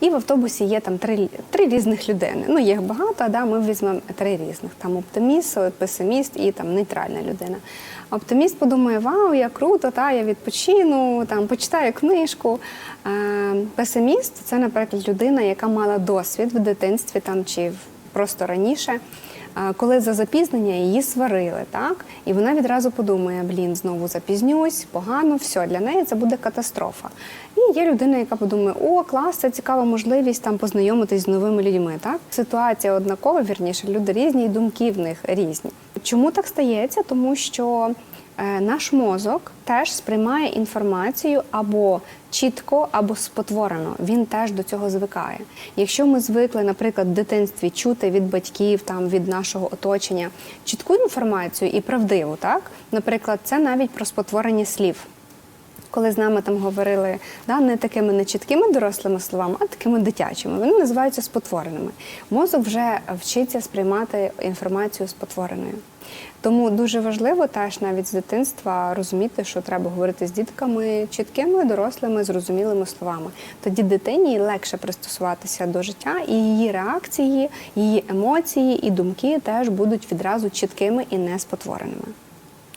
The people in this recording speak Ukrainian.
І в автобусі є там три, три різних людини. Ну, їх багато, да, ми візьмемо три різних. Там оптиміст, песиміст і там нейтральна людина. Оптиміст подумає, вау, я круто, та, я відпочину, там, почитаю книжку. Е, песиміст це, наприклад, людина, яка мала досвід в дитинстві там, чи в- просто раніше. е, Коли за запізнення її сварили, так і вона відразу подумає: блін, знову запізнюсь, погано, все для неї це буде катастрофа. І є людина, яка подумає, о, клас, це цікава можливість там познайомитись з новими людьми. Так ситуація однакова, вірніше, люди різні, і думки в них різні. Чому так стається? Тому що наш мозок теж сприймає інформацію або чітко, або спотворено. Він теж до цього звикає. Якщо ми звикли, наприклад, в дитинстві чути від батьків, там від нашого оточення чітку інформацію і правдиву, так, наприклад, це навіть про спотворення слів. Коли з нами там говорили да, не такими нечіткими дорослими словами, а такими дитячими, вони називаються спотвореними. Мозок вже вчиться сприймати інформацію спотвореною. Тому дуже важливо теж навіть з дитинства розуміти, що треба говорити з дітками чіткими, дорослими, зрозумілими словами. Тоді дитині легше пристосуватися до життя, і її реакції, її емоції і думки теж будуть відразу чіткими і не спотвореними.